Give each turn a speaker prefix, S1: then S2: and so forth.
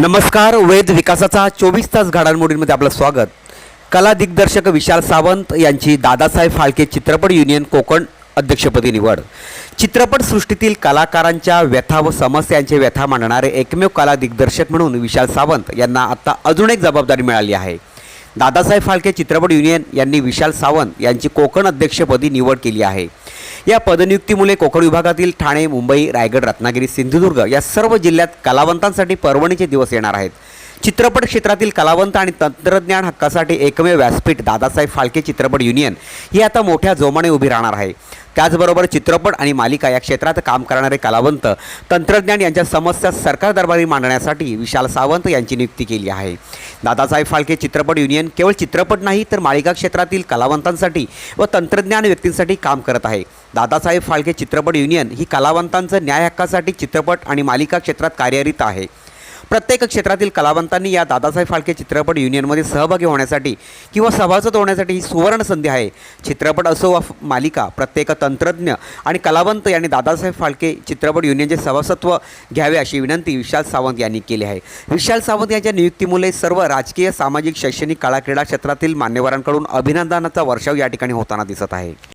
S1: नमस्कार वेद विकासाचा चोवीस तास घडामोडींमध्ये आपलं स्वागत. कला दिग्दर्शक विशाल सावंत यांची दादासाहेब फाळके चित्रपट युनियन कोकण अध्यक्षपदी निवड. चित्रपटसृष्टीतील कलाकारांच्या व्यथा व समस्यांचे व्यथा मांडणारे एकमेव कला दिग्दर्शक म्हणून विशाल सावंत यांना आत्ता अजून एक जबाबदारी मिळाली आहे. दादासाहेब फाळके चित्रपट युनियन यांनी विशाल सावंत यांची कोकण अध्यक्षपदी निवड केली आहे. या पदनियुक्तीमुळे कोकण विभागातील ठाणे मुंबई रायगड रत्नागिरी सिंधुदुर्ग या सर्व जिल्ह्यात कलावंतांसाठी पर्वणीचे दिवस येणार आहेत. चित्रपट क्षेत्रातील कलावंत आणि तंत्रज्ञान हक्कासाठी एकमेव व्यासपीठ दादासाहेब फाळके चित्रपट युनियन ही आता मोठ्या जोमाने उभी राहणार आहे. त्याचबरोबर चित्रपट आणि मालिका या क्षेत्रात काम करणारे कलावंत तंत्रज्ञान यांच्या समस्या सरकार दरबारी मांडण्यासाठी विशाल सावंत यांची नियुक्ती केली आहे. दादासाहेब फाळके चित्रपट युनियन केवळ चित्रपट नाही तर मालिका क्षेत्रातील कलावंतांसाठी व तंत्रज्ञान व्यक्तींसाठी काम करत आहे. दादासाहेब फाळके चित्रपट युनियन ही कलावंतांचं न्याय हक्कासाठी चित्रपट आणि मालिका क्षेत्रात कार्यरत आहे. प्रत्येक क्षेत्रातील कलावंतांनी या दादासाहेब फाळके चित्रपट युनियनमध्ये सहभागी होण्यासाठी किंवा सभासद होण्यासाठी ही सुवर्ण संधी आहे. चित्रपट असो वा मालिका प्रत्येक तंत्रज्ञ आणि कलावंत यांनी दादासाहेब फाळके चित्रपट युनियनचे सभासत्व घ्यावे अशी विनंती विशाल सावंत यांनी केली आहे. विशाल सावंत यांच्या नियुक्तीमुळे सर्व राजकीय सामाजिक शैक्षणिक कलाक्रीडा क्षेत्रातील मान्यवरांकडून अभिनंदनाचा वर्षाव या ठिकाणी होताना दिसत आहे.